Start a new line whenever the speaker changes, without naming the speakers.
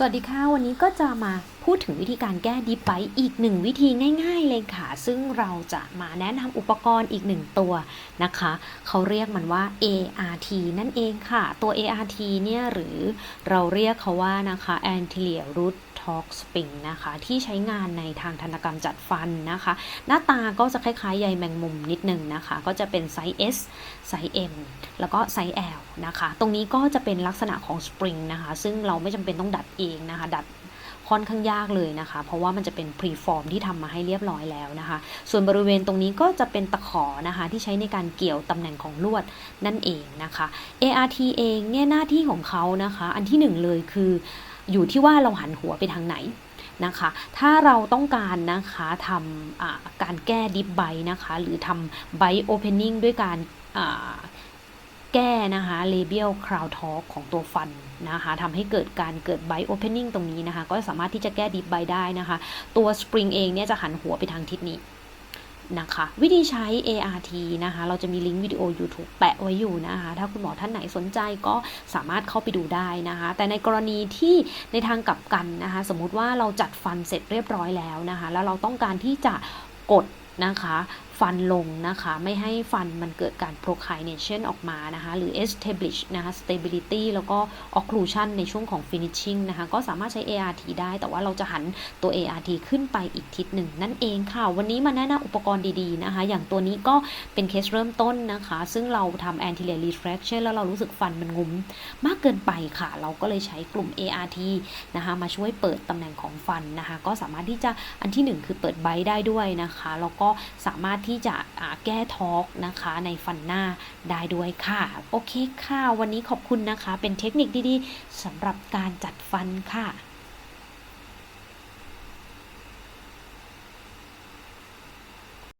สวัสดีค่ะ วันนี้ก็จะมาพูดถึงวิธีการแก้ดิฟไบอีกหนึ่งวิธีง่ายๆเลยค่ะ ซึ่งเราจะมาแนะนำอุปกรณ์อีกหนึ่งตัวนะคะ เขาเรียกมันว่า ART นั่นเองค่ะ ตัว ART เนี่ยหรือเราเรียกเขาว่านะคะ anterior root torque spring นะคะ ที่ใช้งานในทางธนกรรมจัดฟันนะคะ หน้าตาก็จะคล้ายๆใยแมงมุมนิดนึงนะคะ ก็จะเป็นไซส์ S ไซส์ M แล้วก็ไซส์ L นะคะ ตรงนี้ก็จะเป็นลักษณะของสปริงนะคะ ซึ่งเราไม่จำเป็นต้องดัดเองนะคะ ดัดค่อนข้างยากเลยนะคะ เพราะว่ามันจะเป็นพรีฟอร์มที่ทำมาให้เรียบร้อยแล้วนะคะ ส่วนบริเวณตรงนี้ก็จะเป็นตะขอนะคะ ที่ใช้ในการเกี่ยวตำแหน่งของลวดนั่นเองนะคะ ART เองเนี่ยหน้าที่ของเขานะคะ อันที่หนึ่งเลยคือ อยู่ที่ว่าเราหันหัวไปทางไหนนะคะ ถ้าเราต้องการนะคะทำการแก้ดิฟไบนะคะ หรือทำไบโอเพนนิ่งด้วยการแก้นะคะ labial crown talk ของตัวฟันนะคะทำให้เกิดการเกิดไบโอเพนนิ่งตรงนี้นะคะ ก็สามารถที่จะแก้ดิฟไบได้นะคะ ตัวสปริงเองเนี่ยจะหันหัวไปทางทิศนี้ นะคะ วิธีใช้ ART นะคะ เราจะมีลิงก์วิดีโอ YouTube แปะไว้อยู่นะคะ ถ้าคุณหมอท่านไหนสนใจก็สามารถเข้าไปดูได้นะคะ แต่ในกรณีที่ในทางกลับกันนะคะ สมมุติว่าเราจัดฟันเสร็จเรียบร้อยแล้วนะคะ แล้วเราต้องการที่จะกดนะคะ ฟันลงนะคะ ไม่ให้ฟันมันเกิดการ proclination ออกมานะคะ หรือ establish นะคะ stability แล้วก็ occlusion ในช่วงของ finishing นะคะ ก็สามารถใช้ ART ได้ แต่ว่าเราจะหันตัว ART ขึ้นไปอีกทิศหนึ่งนั่นเองค่ะ วันนี้มาแนะนำอุปกรณ์ดีๆนะคะ อย่างตัวนี้ก็เป็นเคสเริ่มต้นนะคะ ซึ่งเราทำ anterior retraction แล้วเรารู้สึกฟันมันงุ้มมากเกินไปค่ะ เราก็เลยใช้กลุ่ม ART นะคะมาช่วยเปิดตำแหน่งของฟันนะคะ ก็สามารถที่จะอันที่หนึ่งคือเปิดไบได้ด้วยนะคะ แล้วก็สามารถที่จะแก้ทอกนะคะในฟันหน้าได้ด้วยค่ะ โอเคค่ะ วันนี้ขอบคุณนะคะ เป็นเทคนิคดีๆสำหรับการจัดฟันค่ะ